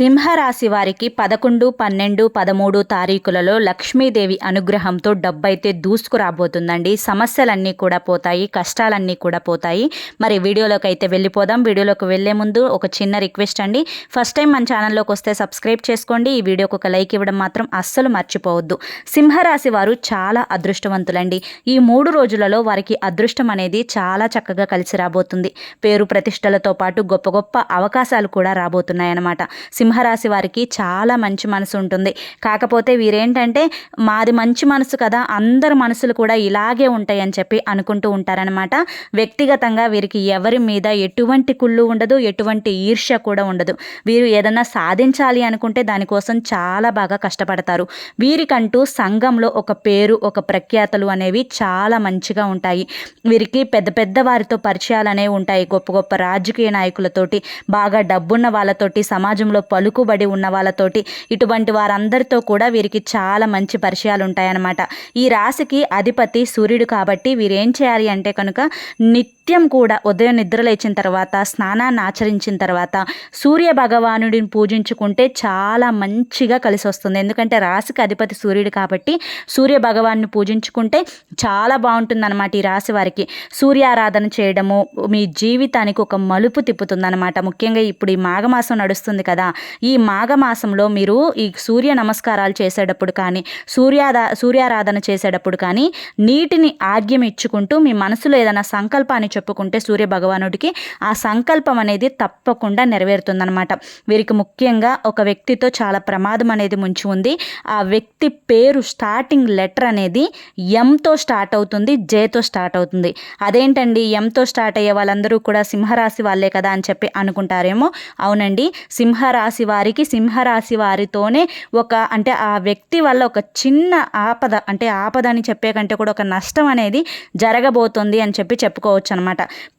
సింహరాశి వారికి పదకొండు పన్నెండు పదమూడు తారీఖులలో లక్ష్మీదేవి అనుగ్రహంతో డబ్బైతే దూసుకురాబోతుందండి. సమస్యలన్నీ కూడా పోతాయి కష్టాలన్నీ కూడా పోతాయి. మరి వీడియోలోకి అయితే వెళ్ళిపోదాం. వీడియోలోకి వెళ్ళే ముందు ఒక చిన్న రిక్వెస్ట్ అండి. ఫస్ట్ టైం మన ఛానల్లోకి వస్తే సబ్స్క్రైబ్ చేసుకోండి. ఈ వీడియోకి ఒక లైక్ ఇవ్వడం మాత్రం అస్సలు మర్చిపోవద్దు. సింహరాశి వారు చాలా అదృష్టవంతులండి. ఈ మూడు రోజులలో వారికి అదృష్టం అనేది చాలా చక్కగా కలిసి రాబోతుంది. పేరు ప్రతిష్టలతో పాటు గొప్ప గొప్ప అవకాశాలు కూడా రాబోతున్నాయి అన్నమాట సింహరాశి వారికి చాలా మంచి మనసు ఉంటుంది. కాకపోతే వీరేంటంటే మాది మంచి మనసు కదా అందరి మనసులు కూడా ఇలాగే ఉంటాయని చెప్పి అనుకుంటూ ఉంటారనమాట వ్యక్తిగతంగా వీరికి ఎవరి మీద ఎటువంటి కుళ్ళు ఉండదు ఎటువంటి ఈర్ష్య కూడా ఉండదు. వీరు ఏదన్నా సాధించాలి అనుకుంటే దానికోసం చాలా బాగా కష్టపడతారు. వీరికంటూ సంఘంలో ఒక పేరు ఒక ప్రఖ్యాతలు అనేవి చాలా మంచిగా ఉంటాయి. వీరికి పెద్ద పెద్ద వారితో పరిచయాలు అనేవి ఉంటాయి. గొప్ప గొప్ప రాజకీయ నాయకులతోటి బాగా డబ్బున్న వాళ్ళతోటి సమాజంలో పలుకుబడి ఉన్న వాళ్ళతోటి ఇటువంటి వారందరితో కూడా వీరికి చాలా మంచి పరిచయాలు ఉంటాయన్నమాట ఈ రాశికి అధిపతి సూర్యుడు కాబట్టి వీరేం చేయాలి అంటే కనుక నిత్య కూడా ఉదయం నిద్ర లేచిన తర్వాత స్నానాన్ని ఆచరించిన తర్వాత సూర్య భగవానుడిని పూజించుకుంటే చాలా మంచిగా కలిసి వస్తుంది. ఎందుకంటే రాశికి అధిపతి సూర్యుడు కాబట్టి సూర్య భగవాన్ని పూజించుకుంటే చాలా బాగుంటుందన్నమాట ఈ రాశి వారికి. సూర్యారాధన చేయడము మీ జీవితానికి ఒక మలుపు తిప్పుతుందన్నమాట. ముఖ్యంగా ఇప్పుడు ఈ మాఘమాసం నడుస్తుంది కదా ఈ మాఘమాసంలో మీరు ఈ సూర్య నమస్కారాలు చేసేటప్పుడు కానీ సూర్యాదా సూర్యారాధన చేసేటప్పుడు కానీ నీటిని ఆగ్యం ఇచ్చుకుంటూ మీ మనసులో ఏదైనా సంకల్పాన్ని చెప్పుకుంటే సూర్య భగవానుడికి ఆ సంకల్పం అనేది తప్పకుండా నెరవేరుతుందనమాట వీరికి ముఖ్యంగా ఒక వ్యక్తితో చాలా ప్రమాదం అనేది ముంచి ఉంది. ఆ వ్యక్తి పేరు స్టార్టింగ్ లెటర్ అనేది ఎంతో స్టార్ట్ అవుతుంది జేతో స్టార్ట్ అవుతుంది. అదేంటండి ఎంతో స్టార్ట్ అయ్యే వాళ్ళందరూ కూడా సింహరాశి వాళ్ళే కదా అని చెప్పి అనుకుంటారేమో? అవునండి. సింహరాశి వారికి సింహరాశి వారితోనే ఒక అంటే ఆ వ్యక్తి వల్ల ఒక చిన్న ఆపద అంటే ఆపద అని చెప్పే కంటే కూడా ఒక నష్టం అనేది జరగబోతుంది అని చెప్పి చెప్పుకోవచ్చు అనమాట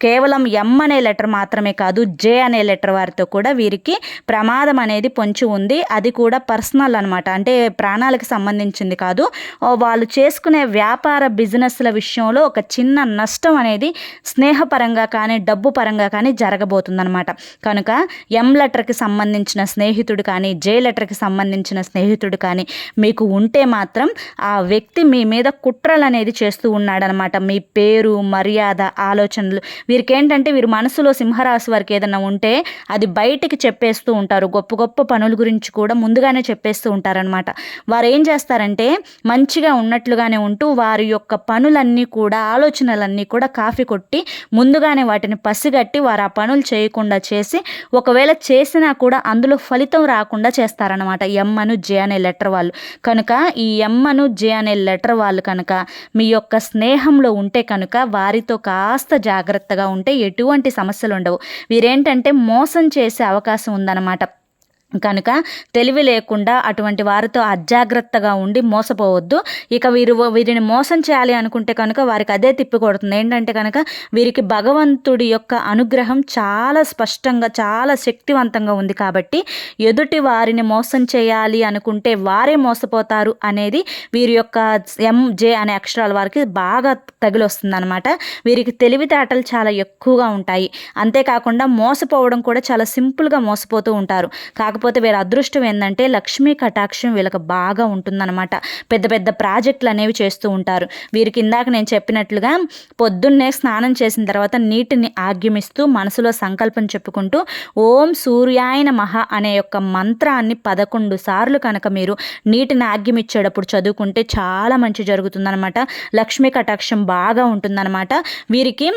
కేవలం ఎం అనే లెటర్ మాత్రమే కాదు జే అనే లెటర్ వారితో కూడా వీరికి ప్రమాదం అనేది పొంచి ఉంది. అది కూడా పర్సనల్ అనమాట. అంటే ప్రాణాలకు సంబంధించింది కాదు. వాళ్ళు చేసుకునే వ్యాపార బిజినెస్ల విషయంలో ఒక చిన్న నష్టం అనేది స్నేహపరంగా కానీ డబ్బు పరంగా కానీ జరగబోతుందనమాట. కనుక ఎం లెటర్కి సంబంధించిన స్నేహితుడు కానీ జే లెటర్కి సంబంధించిన స్నేహితుడు కానీ మీకు ఉంటే మాత్రం ఆ వ్యక్తి మీ మీద కుట్రలు అనేది చేస్తూ ఉన్నాడనమాట. మీ పేరు మర్యాద ఆలోచన ఆలోచనలు. వీరికి ఏంటంటే వీరు మనసులో సింహరాశి వారికి ఏదైనా ఉంటే అది బయటికి చెప్పేస్తూ ఉంటారు. గొప్ప గొప్ప పనుల గురించి కూడా ముందుగానే చెప్పేస్తూ ఉంటారనమాట వారు ఏం చేస్తారంటే మంచిగా ఉన్నట్లుగానే ఉంటూ వారి యొక్క పనులన్నీ కూడా ఆలోచనలన్నీ కూడా కాఫీ కొట్టి ముందుగానే వాటిని పసిగట్టి వారు ఆ పనులు చేయకుండా చేసి ఒకవేళ చేసినా కూడా అందులో ఫలితం రాకుండా చేస్తారనమాట ఎమ్మను జే అనే లెటర్ వాళ్ళు. కనుక ఈ ఎమ్మను జే అనే లెటర్ వాళ్ళు కనుక మీ యొక్క స్నేహంలో ఉంటే కనుక వారితో కాస్త జాగ్రత్తగా ఉంటే ఎటువంటి సమస్యలు ఉండవు వీరేంటంటే మోసం చేసే అవకాశం ఉందన్నమాట. కనుక తెలివి లేకుండా అటువంటి వారితో అజాగ్రత్తగా ఉండి మోసపోవద్దు. ఇక వీరు వీరిని మోసం చేయాలి అనుకుంటే కనుక వారికి అదే తిప్పి కొడుతుంది. ఏంటంటే కనుక వీరికి భగవంతుడి యొక్క అనుగ్రహం చాలా స్పష్టంగా చాలా శక్తివంతంగా ఉంది కాబట్టి ఎదుటి వారిని మోసం చేయాలి అనుకుంటే వారే మోసపోతారు అనేది వీరి యొక్క ఎంజే అనే అక్షరాల వారికి బాగా తగిలొస్తుంది అనమాట వీరికి తెలివితేటలు చాలా ఎక్కువగా ఉంటాయి. అంతేకాకుండా మోసపోవడం కూడా చాలా సింపుల్గా మోసపోతూ ఉంటారు. కాకపోతే కాకపోతే వీళ్ళ అదృష్టం ఏంటంటే లక్ష్మీ కటాక్షం వీళ్ళకి బాగా ఉంటుందన్నమాట. పెద్ద పెద్ద ప్రాజెక్టులు అనేవి చేస్తూ ఉంటారు. వీరికి ఇందాక నేను చెప్పినట్లుగా పొద్దున్నే స్నానం చేసిన తర్వాత నీటిని ఆగ్యమిస్తూ మనసులో సంకల్పం చెప్పుకుంటూ ఓం సూర్యాయన మహ అనే యొక్క మంత్రాన్ని పదకొండు సార్లు కనుక మీరు నీటిని ఆగ్యమిచ్చేటప్పుడు చదువుకుంటే చాలా మంచి జరుగుతుందనమాట లక్ష్మీ కటాక్షం బాగా ఉంటుందన్నమాట. వీరికి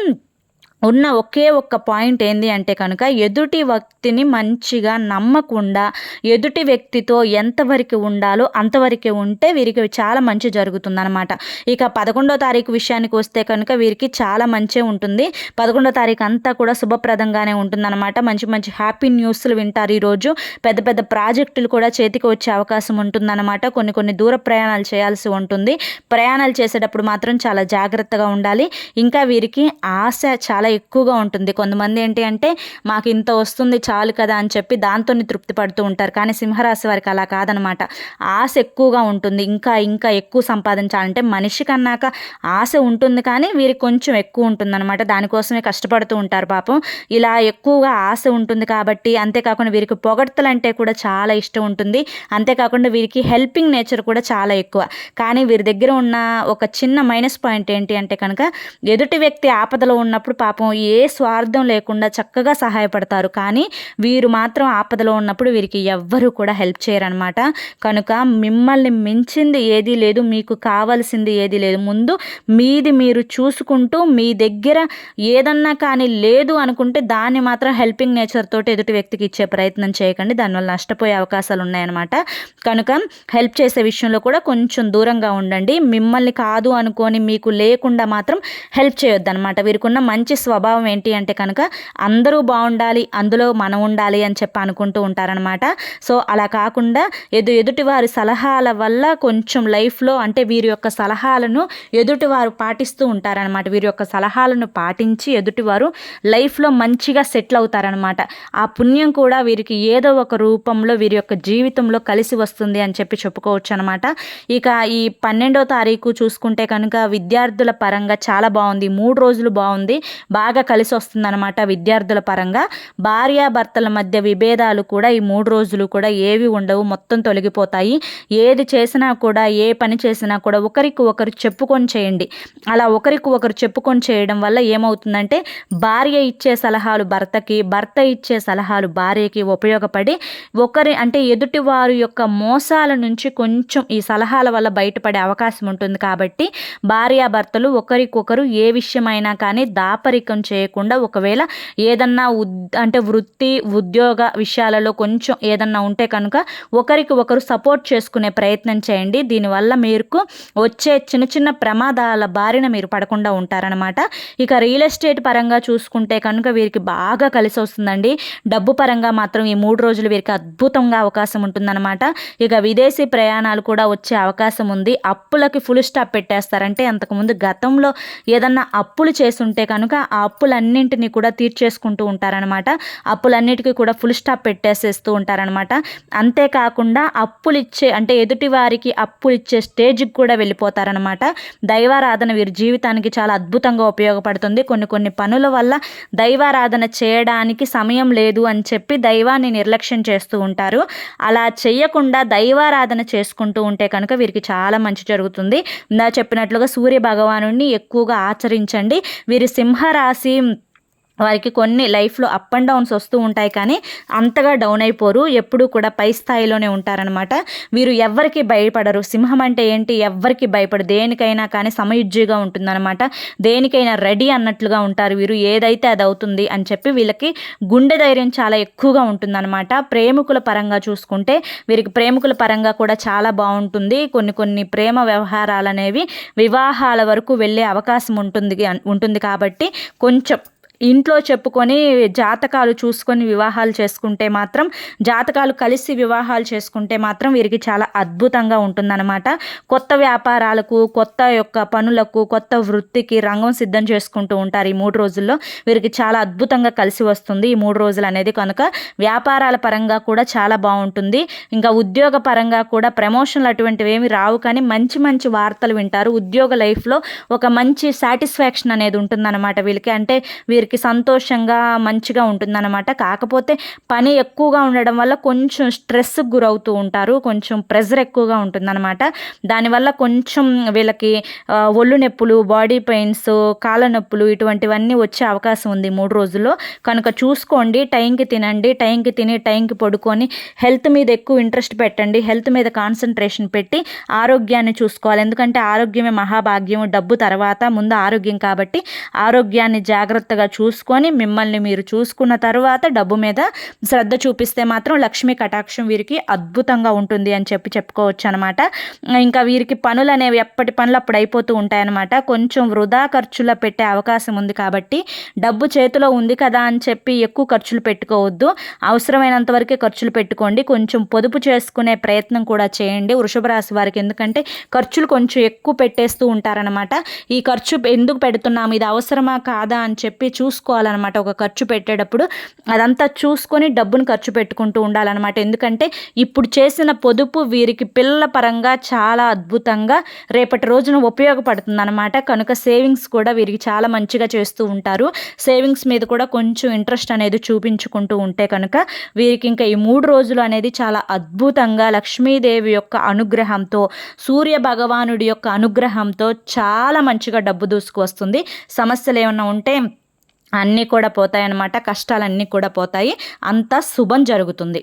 ఉన్న ఒకే ఒక్క పాయింట్ ఏంది అంటే కనుక ఎదుటి వ్యక్తిని మంచిగా నమ్మకుండా ఎదుటి వ్యక్తితో ఎంతవరకు ఉండాలో అంతవరకే ఉంటే వీరికి చాలా మంచి జరుగుతుందనమాట ఇక పదకొండో తారీఖు విషయానికి వస్తే కనుక వీరికి చాలా మంచి ఉంటుంది. పదకొండో తారీఖు అంతా కూడా శుభప్రదంగానే ఉంటుందన్నమాట. మంచి మంచి హ్యాపీ న్యూస్లు వింటారు ఈరోజు. పెద్ద పెద్ద ప్రాజెక్టులు కూడా చేతికి వచ్చే అవకాశం ఉంటుందన్నమాట. కొన్ని కొన్ని దూర ప్రయాణాలు చేయాల్సి ఉంటుంది. ప్రయాణాలు చేసేటప్పుడు మాత్రం చాలా జాగ్రత్తగా ఉండాలి. ఇంకా వీరికి ఆశ చాలా ఎక్కువగా ఉంటుంది. కొంతమంది ఏంటి అంటే మాకు ఇంత వస్తుంది చాలు కదా అని చెప్పి దాంతో తృప్తి పడుతూ ఉంటారు. కానీ సింహరాశి వారికి అలా కాదనమాట. ఆశ ఎక్కువగా ఉంటుంది. ఇంకా ఇంకా ఎక్కువ సంపాదించాలంటే మనిషి కన్నాక ఆశ ఉంటుంది కానీ వీరికి కొంచెం ఎక్కువ ఉంటుంది అనమాట దానికోసమే కష్టపడుతూ ఉంటారు పాపం. ఇలా ఎక్కువగా ఆశ ఉంటుంది కాబట్టి అంతేకాకుండా వీరికి పొగడ్తలు అంటే కూడా చాలా ఇష్టం ఉంటుంది. అంతేకాకుండా వీరికి హెల్పింగ్ నేచర్ కూడా చాలా ఎక్కువ. కానీ వీరి దగ్గర ఉన్న ఒక చిన్న మైనస్ పాయింట్ ఏంటి అంటే కనుక ఎదుటి వ్యక్తి ఆపదలో ఉన్నప్పుడు పాపం ఏ స్వార్థం లేకుండా చక్కగా సహాయపడతారు. కానీ వీరు మాత్రం ఆపదలో ఉన్నప్పుడు వీరికి ఎవ్వరూ కూడా హెల్ప్ చేయరనమాట కనుక మిమ్మల్ని మించింది ఏదీ లేదు మీకు కావలసింది ఏదీ లేదు. ముందు మీది మీరు చూసుకుంటూ మీ దగ్గర ఏదన్నా కానీ లేదు అనుకుంటే దాన్ని మాత్రం హెల్పింగ్ నేచర్ తోటి ఎదుటి వ్యక్తికి ఇచ్చే ప్రయత్నం చేయకండి. దానివల్ల నష్టపోయే అవకాశాలు ఉన్నాయన్నమాట. కనుక హెల్ప్ చేసే విషయంలో కూడా కొంచెం దూరంగా ఉండండి. మిమ్మల్ని కాదు అనుకొని మీకు లేకుండా మాత్రం హెల్ప్ చేయొద్దు అనమాట వీరికున్న మంచి స్వభావం ఏంటి అంటే కనుక అందరూ బాగుండాలి అందులో మనం ఉండాలి అని చెప్పి అనుకుంటూ ఉంటారనమాట సో అలా కాకుండా ఎదు ఎదుటి వారి సలహాల వల్ల కొంచెం లైఫ్లో అంటే వీరి యొక్క సలహాలను ఎదుటివారు పాటిస్తూ ఉంటారనమాట వీరి యొక్క సలహాలను పాటించి ఎదుటివారు లైఫ్లో మంచిగా సెటిల్ అవుతారనమాట ఆ పుణ్యం కూడా వీరికి ఏదో ఒక రూపంలో వీరి యొక్క జీవితంలో కలిసి వస్తుంది అని చెప్పి చెప్పుకోవచ్చు అనమాట ఇక ఈ పన్నెండో తారీఖు చూసుకుంటే కనుక విద్యార్థుల పరంగా చాలా బాగుంది. మూడు రోజులు బాగుంది. బాగా కలిసి వస్తుందన్నమాట విద్యార్థుల పరంగా. భార్యాభర్తల మధ్య విభేదాలు కూడా ఈ మూడు రోజులు కూడా ఏవి ఉండవు మొత్తం తొలగిపోతాయి. ఏది చేసినా కూడా ఏ పని చేసినా కూడా ఒకరికి ఒకరు చెప్పుకొని చేయండి. అలా ఒకరికి ఒకరు చెప్పుకొని చేయడం వల్ల ఏమవుతుందంటే భార్య ఇచ్చే సలహాలు భర్తకి భర్త ఇచ్చే సలహాలు భార్యకి ఉపయోగపడి ఒకరి అంటే ఎదుటి వారి యొక్క మోసాల నుంచి కొంచెం ఈ సలహాల వల్ల బయటపడే అవకాశం ఉంటుంది కాబట్టి భార్యాభర్తలు ఒకరికొకరు ఏ విషయమైనా కానీ దాపరి దాపరికం చేయకుండా ఒకవేళ ఏదన్నా అంటే వృత్తి ఉద్యోగ విషయాలలో కొంచెం ఏదన్నా ఉంటే కనుక ఒకరికి ఒకరు సపోర్ట్ చేసుకునే ప్రయత్నం చేయండి. దీనివల్ల మీకు వచ్చే చిన్న చిన్న ప్రమాదాల బారిన మీరు పడకుండా ఉంటారనమాట ఇక రియల్ ఎస్టేట్ పరంగా చూసుకుంటే కనుక వీరికి బాగా కలిసి వస్తుందండి. డబ్బు పరంగా మాత్రం ఈ మూడు రోజులు వీరికి అద్భుతంగా అవకాశం ఉంటుందన్నమాట. ఇక విదేశీ ప్రయాణాలు కూడా వచ్చే అవకాశం ఉంది. అప్పులకి ఫుల్ స్టాప్ పెట్టేస్తారంటే అంతకుముందు గతంలో ఏదన్నా అప్పులు చేస్తుంటే కనుక ఆ అప్పులన్నింటినీ కూడా తీర్చేసుకుంటూ ఉంటారనమాట అప్పులన్నిటికీ కూడా ఫుల్ స్టాప్ పెట్టేసేస్తూ ఉంటారనమాట అంతేకాకుండా అప్పులు ఇచ్చే అంటే ఎదుటి వారికి అప్పులు ఇచ్చే స్టేజ్కి కూడా వెళ్ళిపోతారనమాట దైవారాధన వీరి జీవితానికి చాలా అద్భుతంగా ఉపయోగపడుతుంది. కొన్ని కొన్ని పనుల వల్ల దైవారాధన చేయడానికి సమయం లేదు అని చెప్పి దైవాన్ని నిర్లక్ష్యం చేస్తూ ఉంటారు. అలా చేయకుండా దైవారాధన చేసుకుంటూ ఉంటే కనుక వీరికి చాలా మంచి జరుగుతుంది. నా చెప్పినట్లుగా సూర్య భగవాను ఎక్కువగా ఆచరించండి. వీరి సింహరాశి వారికి కొన్ని లైఫ్లో అప్ అండ్ డౌన్స్ వస్తూ ఉంటాయి కానీ అంతగా డౌన్ అయిపోరు ఎప్పుడూ కూడా పై స్థాయిలోనే ఉంటారనమాట వీరు ఎవరికి భయపడరు. సింహం అంటే ఏంటి? ఎవ్వరికి భయపడరు. దేనికైనా కానీ సమయుజ్జిగా ఉంటుందన్నమాట. దేనికైనా రెడీ అన్నట్లుగా ఉంటారు వీరు. ఏదైతే అది అవుతుంది అని చెప్పి వీళ్ళకి గుండె ధైర్యం చాలా ఎక్కువగా ఉంటుందన్నమాట. ప్రేమికుల పరంగా చూసుకుంటే వీరికి ప్రేమికుల పరంగా కూడా చాలా బాగుంటుంది. కొన్ని కొన్ని ప్రేమ వ్యవహారాలు అనేవి వివాహాల వరకు వెళ్ళే అవకాశం ఉంటుంది ఉంటుంది కాబట్టి కొంచెం ఇంట్లో చెప్పుకొని జాతకాలు చూసుకొని వివాహాలు చేసుకుంటే మాత్రం జాతకాలు కలిసి వివాహాలు చేసుకుంటే మాత్రం వీరికి చాలా అద్భుతంగా ఉంటుందన్నమాట. కొత్త వ్యాపారాలకు కొత్త యొక్క పనులకు కొత్త వృత్తికి రంగం సిద్ధం చేసుకుంటూ ఉంటారు ఈ మూడు రోజుల్లో. వీరికి చాలా అద్భుతంగా కలిసి వస్తుంది ఈ మూడు రోజులు అనేది. కనుక వ్యాపారాల పరంగా కూడా చాలా బాగుంటుంది. ఇంకా ఉద్యోగ పరంగా కూడా ప్రమోషన్లు అటువంటివి ఏమి రావు కానీ మంచి మంచి వార్తలు వింటారు. ఉద్యోగ లైఫ్లో ఒక మంచి సాటిస్ఫాక్షన్ అనేది ఉంటుందన్నమాట వీళ్ళకి. అంటే వీరికి వీరికి సంతోషంగా మంచిగా ఉంటుందన్నమాట. కాకపోతే పని ఎక్కువగా ఉండడం వల్ల కొంచెం స్ట్రెస్ గురవుతూ ఉంటారు. కొంచెం ప్రెజర్ ఎక్కువగా ఉంటుందన్నమాట. దానివల్ల కొంచెం వీళ్ళకి ఒళ్ళు నొప్పులు బాడీ పెయిన్స్ కాళ్ళ నొప్పులు ఇటువంటివన్నీ వచ్చే అవకాశం ఉంది మూడు రోజుల్లో. కనుక చూసుకోండి టైంకి తినండి టైంకి తిని టైంకి పడుకొని హెల్త్ మీద ఎక్కువ ఇంట్రెస్ట్ పెట్టండి హెల్త్ మీద కాన్సన్ట్రేషన్ పెట్టి ఆరోగ్యాన్ని చూసుకోవాలి. ఎందుకంటే ఆరోగ్యమే మహాభాగ్యం డబ్బు తర్వాత ముందు ఆరోగ్యం కాబట్టి ఆరోగ్యాన్ని జాగ్రత్తగా చూసుకొని మిమ్మల్ని మీరు చూసుకున్న తర్వాత డబ్బు మీద శ్రద్ధ చూపిస్తే మాత్రం లక్ష్మీ కటాక్షం వీరికి అద్భుతంగా ఉంటుంది అని చెప్పి చెప్పుకోవచ్చు అనమాట ఇంకా వీరికి పనులు అనేవి ఎప్పటి పనులు అప్పుడు అయిపోతూ ఉంటాయన్నమాట. కొంచెం వృధా ఖర్చులో పెట్టే అవకాశం ఉంది కాబట్టి డబ్బు చేతిలో ఉంది కదా అని చెప్పి ఎక్కువ ఖర్చులు పెట్టుకోవద్దు. అవసరమైనంత వరకే ఖర్చులు పెట్టుకోండి. కొంచెం పొదుపు చేసుకునే ప్రయత్నం కూడా చేయండి వృషభ రాశి వారికి. ఎందుకంటే ఖర్చులు కొంచెం ఎక్కువ పెట్టేస్తూ ఉంటారనమాట ఈ ఖర్చు ఎందుకు పెడుతున్నాము ఇది అవసరమా? కాదా? అని చెప్పి చూ చూసుకోవాలన్నమాట. ఒక ఖర్చు పెట్టేటప్పుడు అదంతా చూసుకొని డబ్బును ఖర్చు పెట్టుకుంటూ ఉండాలన్నమాట. ఎందుకంటే ఇప్పుడు చేసిన పొదుపు వీరికి పిల్లల పరంగా చాలా అద్భుతంగా రేపటి రోజున ఉపయోగపడుతుందన్నమాట. కనుక సేవింగ్స్ కూడా వీరికి చాలా మంచిగా చేస్తూ ఉంటారు. సేవింగ్స్ మీద కూడా కొంచెం ఇంట్రెస్ట్ అనేది చూపించుకుంటూ ఉంటే కనుక వీరికి ఇంకా ఈ మూడు రోజులు అనేది చాలా అద్భుతంగా లక్ష్మీదేవి యొక్క అనుగ్రహంతో సూర్య భగవానుడి యొక్క అనుగ్రహంతో చాలా మంచిగా డబ్బు దూసుకు వస్తుంది సమస్యలు ఏమైనా ఉంటే అన్నీ కూడా పోతాయి అన్నమాట కష్టాలన్నీ కూడా పోతాయి. అంతా శుభం జరుగుతుంది.